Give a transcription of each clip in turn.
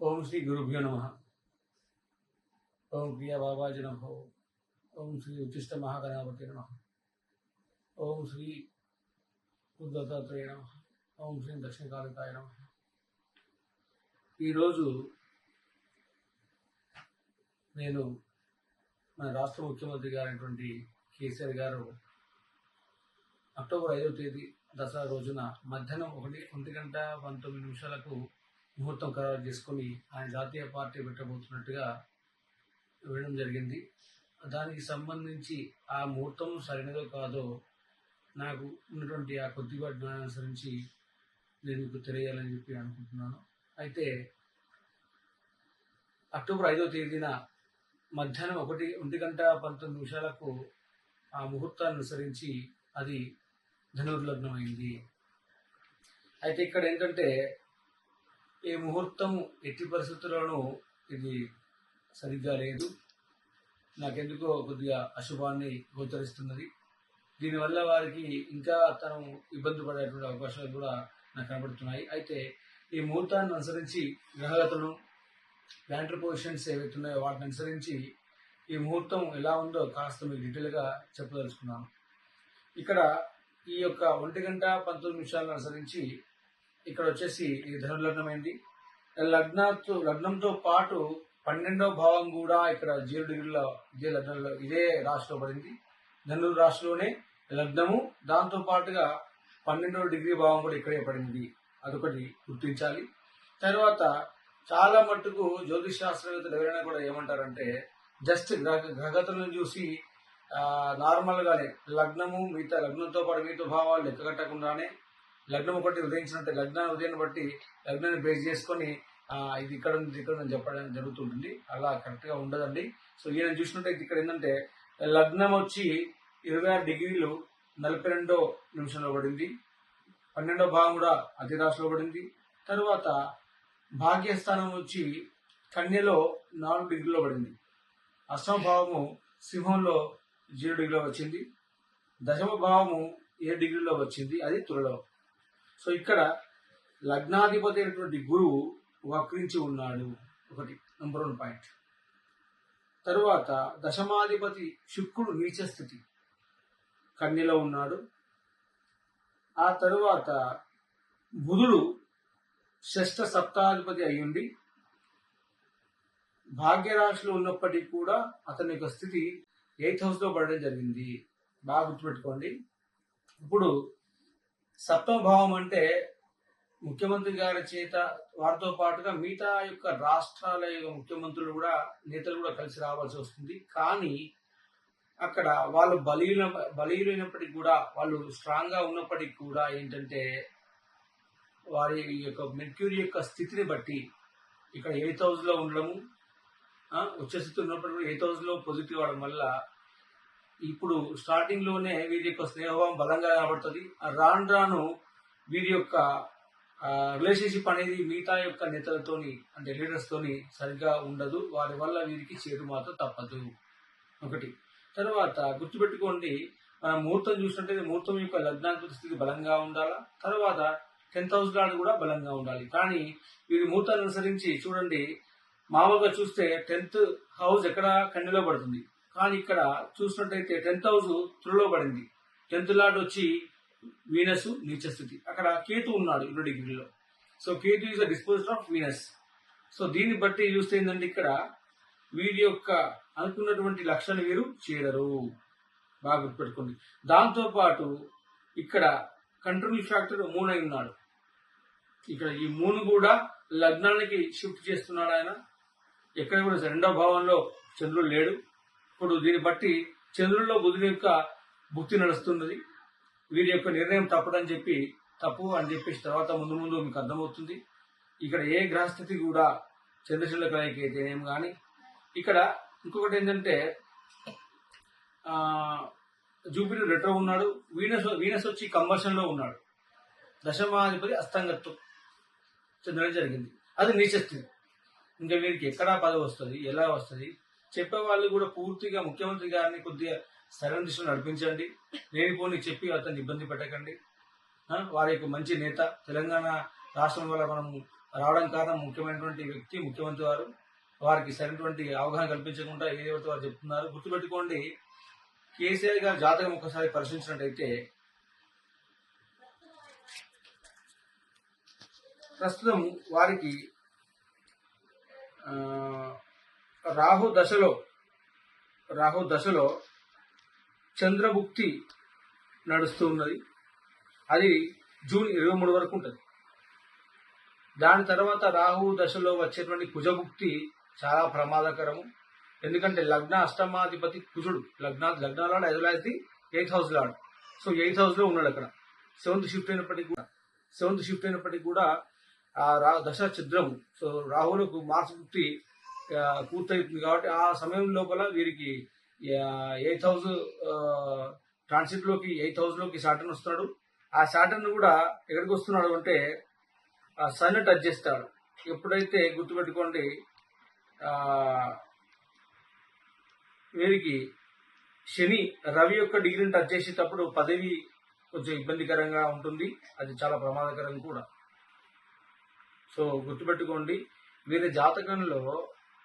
ఓం శ్రీ గురుభ్యో నమ. ఓం ప్రియ బాబాజీ నమ. ఓం శ్రీ ఉచిష్ట మహాగణాపతి నమ. ఓం శ్రీ ఉద్దత్తాత్రేయ నమ. ఓం శ్రీ దక్షిణకాళికాయ నమ. ఈరోజు నేను మన రాష్ట్ర ముఖ్యమంత్రి గారైనటువంటి కేసీఆర్ గారు అక్టోబర్ ఐదవ తేదీ దసరా రోజున మధ్యాహ్నం ఒకటి ఒంటి గంట పంతొమ్మిది నిమిషాలకు ముహూర్తం ఖరారు చేసుకుని ఆయన జాతీయ పార్టీ పెట్టబోతున్నట్టుగా వేయడం జరిగింది. దానికి సంబంధించి ఆ ముహూర్తం సరైనదో కాదో నాకు ఉన్నటువంటి ఆ కొద్దిపాటి జ్ఞానం అనుసరించి నేను మీకు తెలియాలని చెప్పి అనుకుంటున్నాను. అయితే అక్టోబర్ ఐదో తేదీన మధ్యాహ్నం ఒకటి ఒంటి గంట పంతొమ్మిది నిమిషాలకు ఆ ముహూర్తాన్ని అనుసరించి అది ధనుర్లగ్నమైంది. అయితే ఇక్కడ ఏంటంటే ఈ ముహూర్తం ఎట్టి పరిస్థితుల్లోనూ ఇది సరిగ్గా లేదు. నాకెందుకో కొద్దిగా అశుభాన్ని గోచరిస్తున్నది. దీనివల్ల వారికి ఇంకా తను ఇబ్బంది పడేటువంటి అవకాశాలు కూడా నాకు కనబడుతున్నాయి. అయితే ఈ ముహూర్తాన్ని అనుసరించి గ్రహగతులను ప్లాంటర్ పొజిషన్స్ ఏవైతే ఉన్నాయో వాటిని అనుసరించి ఈ ముహూర్తం ఎలా ఉందో కాస్త మీకు డీటెయిల్గా చెప్పదలుచుకున్నాను. ఇక్కడ ఈ యొక్క ఒంటి గంట పంతొమ్మిది నిమిషాలను అనుసరించి ఇక్కడ వచ్చేసి ఇది ధనుర్లగ్నమైంది. లగ్నతో లగ్నంతో పాటు పన్నెండవ భావం కూడా ఇక్కడ జీరో డిగ్రీలో ఇదే లగ్నంలో ఇదే రాశిలో పడింది. ధనుర్ రాశిలోనే లగ్నము దాంతో పాటుగా పన్నెండవ డిగ్రీ భావం కూడా ఇక్కడే పడింది. అదొకటి గుర్తించాలి. తర్వాత చాలా మట్టుకు జ్యోతిష్ శాస్త్రవేత్తలు ఎవరైనా కూడా ఏమంటారంటే జస్ట్ గ్రహగతులను చూసి నార్మల్గానే లగ్నము మిగతా లగ్నంతో పాటు మిగతా భావాలు లెక్క కట్టకుండానే లగ్నం ఒకటి ఉదయించినట్టే లగ్న ఉదయాన్ని బట్టి లగ్నాన్ని బేస్ చేసుకొని ఇది ఇక్కడ ఉంది ఇక్కడ ఉంది అని చెప్పడం జరుగుతుంటుంది. అలా కరెక్ట్గా ఉండదండి. సో ఈయన చూసినట్టయితే ఇక్కడ ఏంటంటే లగ్నం వచ్చి ఇరవై ఆరు డిగ్రీలు నలభై రెండో నిమిషంలో పడింది. పన్నెండో భాగం కూడా అతి రాశిలో పడింది. తర్వాత భాగ్యస్థానం వచ్చి కన్యలో నాలుగు డిగ్రీలో పడింది. అష్టమ భావము సింహంలో జీరో డిగ్రీలో వచ్చింది. దశమ భావము ఏ డిగ్రీలో వచ్చింది. అది తులలో. సో ఇక్కడ లగ్నాధిపతి అయినటువంటి గురువు వక్రించి ఉన్నాడు. ఒకటి నంబర్ వన్ పాయింట్ తరువాత దశమాధిపతి శుక్రుడు నీచస్థితి కన్యలో ఉన్నాడు. ఆ తరువాత బుధుడు షష్ఠ సప్తాధిపతి అయ్యుండి భాగ్యరాశిలో ఉన్నప్పటికీ కూడా అతని యొక్క స్థితి ఎయిత్ హౌస్లో పడడం జరిగింది. బాగా గుర్తుపెట్టుకోండి. ఇప్పుడు సత్వభావం అంటే ముఖ్యమంత్రి గారి చేత వారితో పాటుగా మిగతా యొక్క రాష్ట్రాల యొక్క ముఖ్యమంత్రులు కూడా నేతలు కూడా కలిసి రావాల్సి వస్తుంది. కానీ అక్కడ వాళ్ళు బలీన బలీనైనప్పటికీ కూడా వాళ్ళు స్ట్రాంగ్గా ఉన్నప్పటికీ కూడా ఏంటంటే వారి యొక్క మెర్క్యూరీ యొక్క స్థితిని బట్టి ఇక్కడ ఎయిత్ హౌస్లో ఉండడము వచ్చే స్థితి ఉన్నప్పటికీ కూడా ఎయిత్ హౌస్లో పాజిటివ్ అవడం వల్ల ఇప్పుడు స్టార్టింగ్లోనే వీరి యొక్క స్నేహభావం బలంగా కనబడుతుంది. రాను రాను వీరి యొక్క రిలేషన్షిప్ అనేది మిగతా యొక్క నేతలతోని అంటే లీడర్స్ తోని సరిగ్గా ఉండదు. వారి వల్ల వీరికి చేరు మాత్రం తప్పదు. ఒకటి. తర్వాత గుర్తుపెట్టుకోండి మనం ముహూర్తం చూసినట్టే ముహూర్తం యొక్క లగ్నాధిపతి స్థితి బలంగా ఉండాలా? తర్వాత టెన్త్ హౌస్ గార్డ్ కూడా బలంగా ఉండాలి. కానీ వీరి ముహూర్తాన్ని అనుసరించి చూడండి మామూలుగా చూస్తే టెన్త్ హౌస్ ఎక్కడ కన్నులో పడుతుంది. కానీ ఇక్కడ చూసినట్టయితే టెన్త్ హౌస్ త్రులో పడింది. టెన్త్ లాట్ వచ్చి వీనస్ నీచ స్థితి. అక్కడ కేతు ఉన్నాడు ఇరవై డిగ్రీలో. So Ketu is the disposer of Venus so దీన్ని బట్టి చూస్తే ఏంటంటే ఇక్కడ వీరి యొక్క అనుకున్నటువంటి లక్ష్యాన్ని వీరు చేరరు. బాగా గుర్తుపెట్టుకోండి. దాంతోపాటు ఇక్కడ కంట్రోల్ ఫ్యాక్టర్ మూన్ అయి ఉన్నాడు. ఇక్కడ ఈ మూన్ కూడా లగ్నానికి షిఫ్ట్ చేస్తున్నాడు ఆయన. ఎక్కడ కూడా రెండవ భావంలో చంద్రుడు లేడు. ఇప్పుడు దీన్ని బట్టి చంద్రుల్లో బుధుని యొక్క భుక్తి నడుస్తున్నది. వీరి యొక్క నిర్ణయం తప్పదని చెప్పి తప్పు అని చెప్పేసి తర్వాత ముందు ముందు మీకు అర్థమవుతుంది. ఇక్కడ ఏ గ్రహస్థితి కూడా చంద్రశీల కలయిక అయితేనేం కానీ ఇక్కడ ఇంకొకటి ఏంటంటే జూపిటర్ రెట్రో ఉన్నాడు వీనస్ వీనస్ వచ్చి కంబర్షన్లో ఉన్నాడు. దశమాధిపతి అస్తంగత్వం చెందడం జరిగింది. అది నీచస్థితి. ఇంకా వీరికి ఎక్కడా పదవి వస్తుంది ఎలా వస్తుంది? చెప్పే వాళ్ళు కూడా పూర్తిగా ముఖ్యమంత్రి గారిని కొద్దిగా సరైన దిశలో నడిపించండి. లేనిపోని చెప్పి అతన్ని ఇబ్బంది పెట్టకండి. వారి యొక్క మంచి నేత. తెలంగాణ రాష్ట్రం వల్ల మనం రావడం కారణం ముఖ్యమైనటువంటి వ్యక్తి ముఖ్యమంత్రి వారు. వారికి సరైనటువంటి అవగాహన కల్పించకుండా ఏదైతే వారు చెప్తున్నారు. గుర్తుపెట్టుకోండి కేసీఆర్ గారి జాతకం ఒకసారి పరిశీలించినట్టయితే ప్రస్తుతం వారికి రాహు దశలో రాహు దశలో చంద్రముక్తి నడుస్తూ ఉన్నది. అది జూన్ ఇరవై మూడు వరకు ఉంటుంది. దాని తర్వాత రాహు దశలో వచ్చేటువంటి కుజభుక్తి చాలా ప్రమాదకరము. ఎందుకంటే లగ్న అష్టమాధిపతి కుజుడు లగ్న లగ్నాలాడు ఐదు లాది ఎయిత్ హౌస్ లాడు. సో ఎయిత్ హౌస్లో ఉన్నాడు అక్కడ. సెవెంత్ షిఫ్ట్ అయినప్పటికీ కూడా సెవెంత్ షిఫ్ట్ అయినప్పటికీ కూడా ఆ రా దశ చిద్రము. సో రాహులకు మార్స్ భుక్తి పూర్తవుతుంది కాబట్టి ఆ సమయం లోపల వీరికి ఎయిత్ హౌస్ ట్రాన్సిట్లోకి ఎయిత్ హౌస్లోకి సాటర్న్ వస్తున్నాడు ఆ సాటర్న్ కూడా ఎక్కడికి వస్తున్నాడు అంటే ఆ సన్ టచ్ చేస్తాడు. ఎప్పుడైతే గుర్తుపెట్టుకోండి వీరికి శని రవి యొక్క డిగ్రీని టచ్ చేసేటప్పుడు పదవి కొంచెం ఇబ్బందికరంగా ఉంటుంది. అది చాలా ప్రమాదకరం కూడా. సో గుర్తుపెట్టుకోండి వీరి జాతకంలో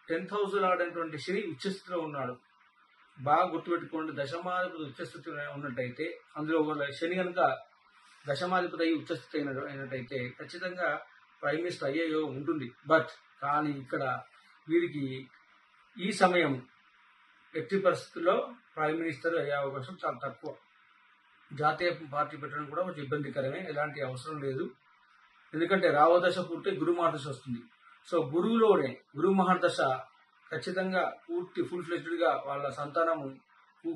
టెన్త్ హౌస్ ఆడినటువంటి శని ఉచ్చస్థితిలో ఉన్నాడు. బాగా గుర్తుపెట్టుకోండి దశమాధిపతి ఉచ్చస్థితి ఉన్నట్టయితే అందులో శని కనుక దశమాధిపతి అయ్యి ఉచ్చస్థితి అయిన అయినట్టయితే ఖచ్చితంగా ప్రైమ్ మినిస్టర్ అయ్యే యోగం ఉంటుంది. బట్ కానీ ఇక్కడ వీరికి ఈ సమయం ఎట్టి పరిస్థితుల్లో ప్రైమ్ మినిస్టర్ అయ్యే అవకాశం చాలా తక్కువ. జాతీయ పార్టీ పెట్టడం కూడా కొంచెం ఇబ్బందికరమే ఎలాంటి అవసరం లేదు. ఎందుకంటే రావ దశ పూర్తి గురు వస్తుంది. సో గురువులోనే గురు మహర్దశ ఖచ్చితంగా పూర్తి ఫుల్ ఫ్లెజ్డ్గా వాళ్ళ సంతానము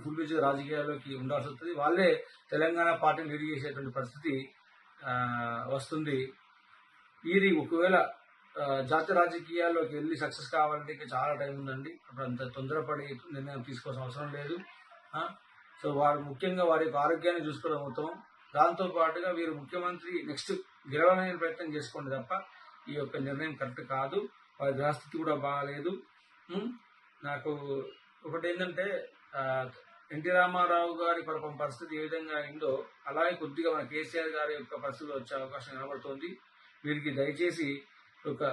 ఫుల్ ఫ్లెజ్డ్ రాజకీయాల్లోకి ఉండాల్సి వస్తుంది. వాళ్ళే తెలంగాణ పార్టీని లీడ్ చేసేటువంటి పరిస్థితి వస్తుంది. వీరి ఒకవేళ జాతీయ రాజకీయాల్లోకి వెళ్ళి సక్సెస్ కావాలంటే ఇంకా చాలా టైం ఉందండి. అప్పుడు అంత తొందరపడి నిర్ణయం తీసుకోవాల్సిన అవసరం లేదు. సో వారు ముఖ్యంగా వారి యొక్క ఆరోగ్యాన్ని చూసుకోవడం మొత్తం దాంతో పాటుగా వీరు ముఖ్యమంత్రి నెక్స్ట్ గెలవాలనే ప్రయత్నం చేసుకోండి తప్ప ఈ యొక్క నిర్ణయం కరెక్ట్ కాదు వారి గ్రహస్థితి కూడా బాగాలేదు. నాకు ఒకటి ఏంటంటే ఎన్టీ రామారావు గారి పాపం పరిస్థితి ఏ విధంగా అయిందో అలాగే కొద్దిగా మన కేసీఆర్ గారి యొక్క పరిస్థితి వచ్చే అవకాశం కనబడుతోంది. వీరికి దయచేసి ఒక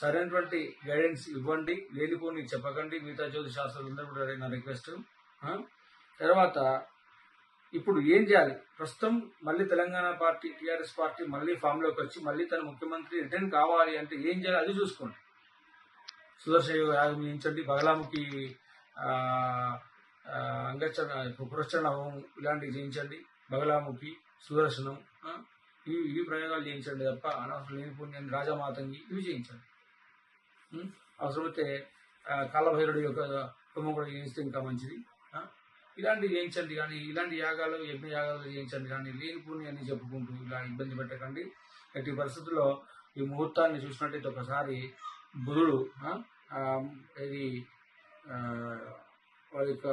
సరైనటువంటి గైడెన్స్ ఇవ్వండి లేనిపోని చెప్పకండి. మిగతా జ్యోతిష్ శాస్త్రాలు అందరూ కూడా నా రిక్వెస్ట్. తర్వాత ఇప్పుడు ఏం చేయాలి? ప్రస్తుతం మళ్ళీ తెలంగాణ పార్టీ టీఆర్ఎస్ పార్టీ మళ్ళీ ఫామ్లోకి వచ్చి మళ్ళీ తన ముఖ్యమంత్రి రిటర్న్ కావాలి అంటే ఏం చేయాలి? అది చూసుకోండి. సుదర్శన యాగం బగలాముఖి అంగచరణ పురచరణం ఇలాంటివి చేయించండి. బగలాముఖి సుదర్శనం ఇవి ఇవి ప్రయోగాలు చేయించండి తప్ప అనవసరం లేని పుణ్యం రాజమాతంగి ఇవి చేయించండి. అవసరమైతే కాలభైరుడు యొక్క హోమం కూడా చేయిస్తే ఇంకా మంచిది. ఇలాంటివి చేయించండి కానీ ఇలాంటి యాగాలు యజ్ఞ యాగాలు చేయించండి కానీ లేని అని చెప్పుకుంటూ ఇలా ఇబ్బంది పెట్టకండి. ఎట్టి పరిస్థితుల్లో ఈ ముహూర్తాన్ని చూసినట్టయితే ఒకసారి బుధుడు ఇది వారి యొక్క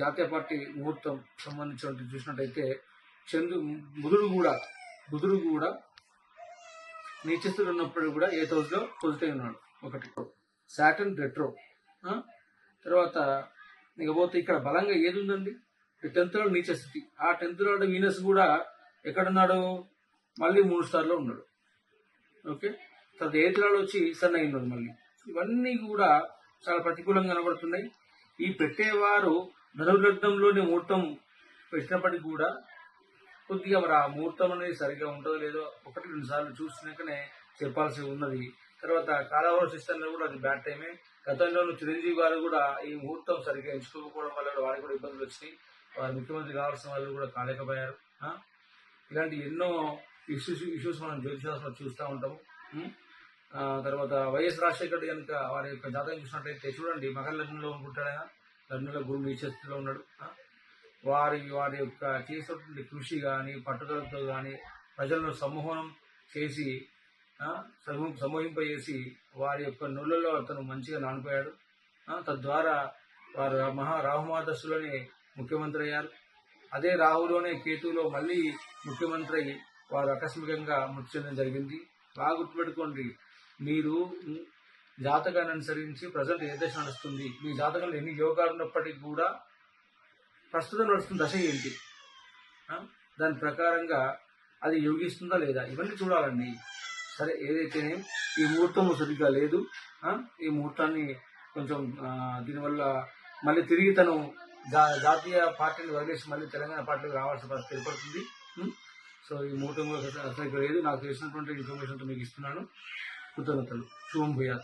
జాతీయ పార్టీ ముహూర్తం సంబంధించినట్టు చూసినట్టయితే చంద్రు బుధుడు కూడా బుధుడు కూడా నీచస్థుడు ఉన్నప్పుడు కూడా ఏ హౌస్లో లో ఉన్నాడు ఒకటి. సాటన్ రెట్రో తర్వాత ఇకపోతే ఇక్కడ బలంగా ఏది ఉందండి టెన్త్లో నీచ స్థితి. ఆ టెన్త్లో వీనస్ కూడా ఎక్కడున్నాడు? మళ్ళీ మూడు స్టార్లో ఉన్నాడు. ఓకే? తర్వాత ఎయిత్ వచ్చి సన్ అయినాడు మళ్ళీ. ఇవన్నీ కూడా చాలా ప్రతికూలంగా కనబడుతున్నాయి. ఈ పెట్టేవారు ధనుర్లగ్నంలోని ముహూర్తం పెట్టినప్పటికీ కూడా కొద్దిగా మరి ఆ ముహూర్తం అనేది సరిగ్గా ఉంటుందో లేదో ఒకటి రెండు సార్లు చూసినాకనే చెప్పాల్సి ఉన్నది. తర్వాత కాలవర సిస్టంలో కూడా అది బ్యాడ్ టైమే గతంలో చిరంజీవి గారు కూడా ఈ ముహూర్తం సరిగ్గా ఎంచుకోకపోవడం వల్ల వారికి కూడా ఇబ్బందులు వచ్చినాయి. వారు ముఖ్యమంత్రి కావాల్సిన వాళ్ళు కూడా కాలేకపోయారు. ఇలాంటి ఎన్నో ఇష్యూస్ ఇష్యూస్ మనం జ్యోతిషాస్త్రంలో చూస్తూ ఉంటాము తర్వాత వైఎస్ రాజశేఖర్ రెడ్డి కనుక వారి యొక్క జాతకం చూసినట్టయితే చూడండి మకర లగ్నంలో ఉంటాడు ఆయన. లగ్నంలో గురు నీచస్థితిలో ఉన్నాడు. వారి వారి యొక్క చేసినటువంటి కృషి కానీ పట్టుదలతో కానీ ప్రజలను సమూహం చేసి సమూహింపజేసి వారి యొక్క నుళ్ళలో అతను మంచిగా నానిపోయాడు. తద్వారా వారు మహా రాహుమాదశలోనే ముఖ్యమంత్రి అయ్యారు అదే రాహులోనే కేతువులో మళ్ళీ ముఖ్యమంత్రి అయి వారు ఆకస్మికంగా మృతి చెందడం జరిగింది. బాగా గుర్తుపెట్టుకోండి మీరు జాతకాన్ని అనుసరించి ప్రజెంట్ ఏ దశ నడుస్తుంది? మీ జాతకంలో ఎన్ని యోగాలు ఉన్నప్పటికీ కూడా ప్రస్తుతం నడుస్తున్న దశ ఏంటి? దాని ప్రకారంగా అది యోగిస్తుందా లేదా? ఇవన్నీ చూడాలండి. సరే ఏదైతే ఈ ముహూర్తం సరిగ్గా లేదు ఈ ముహూర్తాన్ని కొంచెం దీనివల్ల మళ్ళీ తిరిగి తను జా- జాతీయ పార్టీని వదిలేసి మళ్ళీ తెలంగాణ పార్టీకి రావాల్సిన పరిస్థితి ఏర్పడుతుంది. సో ఈ ముహూర్తం కూడా సరిగ్గా లేదు. నాకు తెలిసినటువంటి ఇన్ఫర్మేషన్తో మీకు ఇస్తున్నాను. కృతజ్ఞతలు. శుభం భూయాత్.